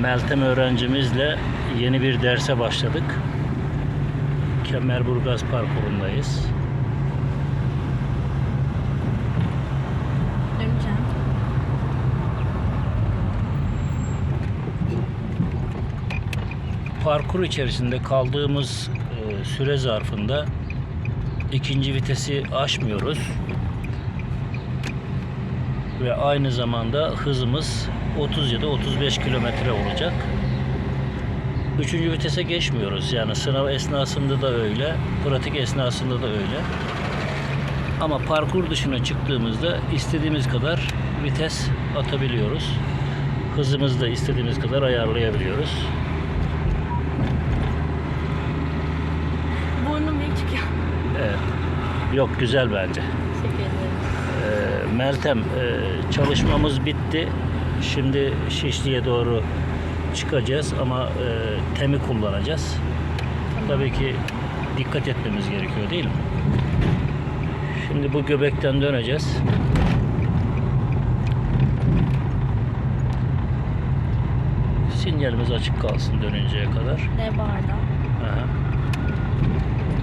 Meltem öğrencimizle yeni bir derse başladık. Kemerburgaz parkurundayız. Döneceğim. Parkur içerisinde kaldığımız e, süre zarfında ikinci vitesi aşmıyoruz. Ve aynı zamanda hızımız 30 ya da 35 kilometre olacak. Üçüncü vitese geçmiyoruz. Yani sınav esnasında da öyle, pratik esnasında da öyle. Ama parkur dışına çıktığımızda istediğimiz kadar vites atabiliyoruz. Hızımızı da istediğimiz kadar ayarlayabiliyoruz. Burnum büyük çıkıyor. Evet. Yok güzel bence. Teşekkür ederim. Ee, Meltem e, çalışmamız bitti. Şimdi Şişli'ye doğru çıkacağız ama e, temi kullanacağız. Tabii ki dikkat etmemiz gerekiyor değil mi? Şimdi bu göbekten döneceğiz. Sinyalimiz açık kalsın dönünceye kadar. Ne barda? Aha.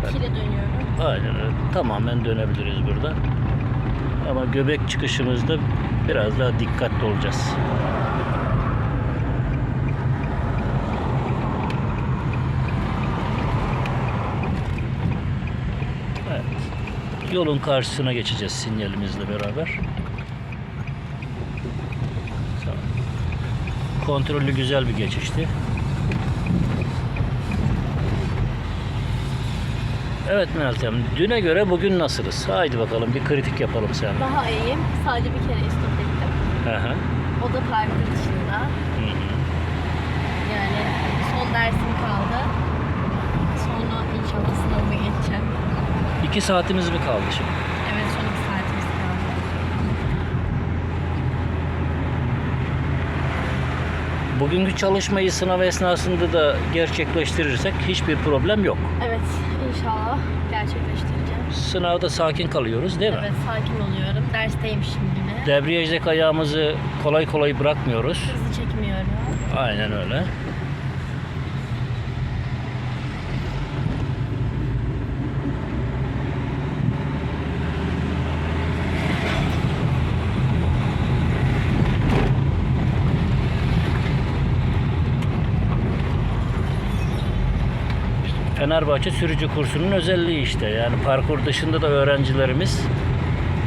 İkiyle dönüyorum. Aynen öyle. Tamamen dönebiliriz burada. Ama göbek çıkışımızda biraz daha dikkatli olacağız. Evet. Yolun karşısına geçeceğiz sinyalimizle beraber. Kontrollü güzel bir geçişti. Evet Meltem, düne göre bugün nasılız? Haydi bakalım bir kritik yapalım seninle. Daha iyiyim. Sadece bir kere istop ettim. Hı hı. O da parkur dışında. Hı hı. Yani son dersim kaldı. Sonra inşallah sınavıma geçeceğim. İki saatimiz mi kaldı şimdi? Evet son iki saatimiz kaldı. Bugünkü çalışmayı sınav esnasında da gerçekleştirirsek hiçbir problem yok. Evet inşallah gerçekleştireceğim. Sınavda sakin kalıyoruz değil mi? Evet sakin oluyorum. Dersteyim şimdi de. Debriyajdaki ayağımızı kolay kolay bırakmıyoruz. Hızlı çekmiyorum. Aynen öyle. Fenerbahçe sürücü kursunun özelliği işte. Yani parkur dışında da öğrencilerimiz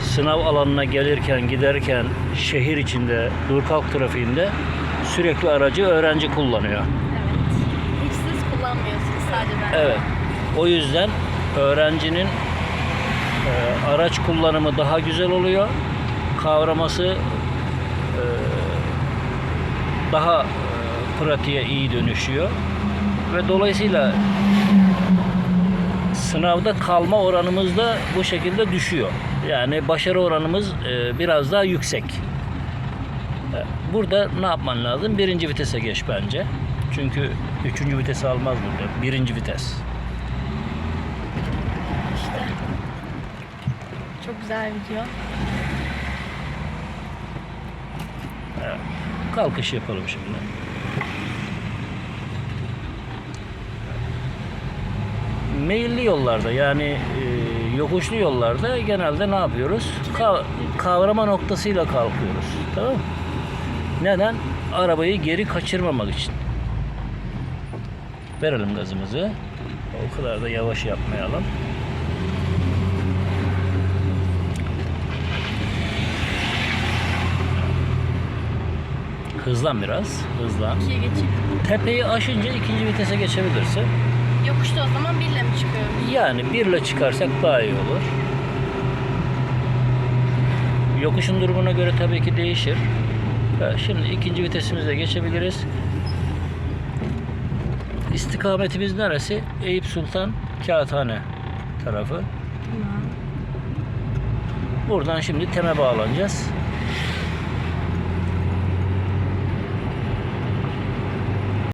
sınav alanına gelirken, giderken şehir içinde, dur kalk trafiğinde sürekli aracı öğrenci kullanıyor. Evet. Hiç siz kullanmıyorsunuz sadece ben. Evet. O yüzden öğrencinin e, araç kullanımı daha güzel oluyor. Kavraması e, daha e, pratiğe iyi dönüşüyor. Ve dolayısıyla sınavda kalma oranımız da bu şekilde düşüyor. Yani başarı oranımız e, biraz daha yüksek. E, Burada ne yapman lazım? Birinci vitese geç bence. Çünkü üçüncü vitesi almaz burada. Birinci vites. İşte. Çok güzel video. Kalkış yapalım şimdi. Meyilli yollarda yani e, yokuşlu yollarda genelde ne yapıyoruz? Ka- kavrama noktasıyla kalkıyoruz. Tamam mı? Neden? Arabayı geri kaçırmamak için. Verelim gazımızı. O kadar da yavaş yapmayalım. Hızlan biraz. Hızlan. Tepeyi aşınca ikinci vitese geçebilirsin. Yokuşta o zaman birle mi çıkıyorum? Yani birle çıkarsak daha iyi olur. Yokuşun durumuna göre tabii ki değişir. Evet, şimdi ikinci vitesimize geçebiliriz. İstikametimiz neresi? Eyüp Sultan Kağıthane tarafı. Buradan şimdi Tem'e bağlanacağız.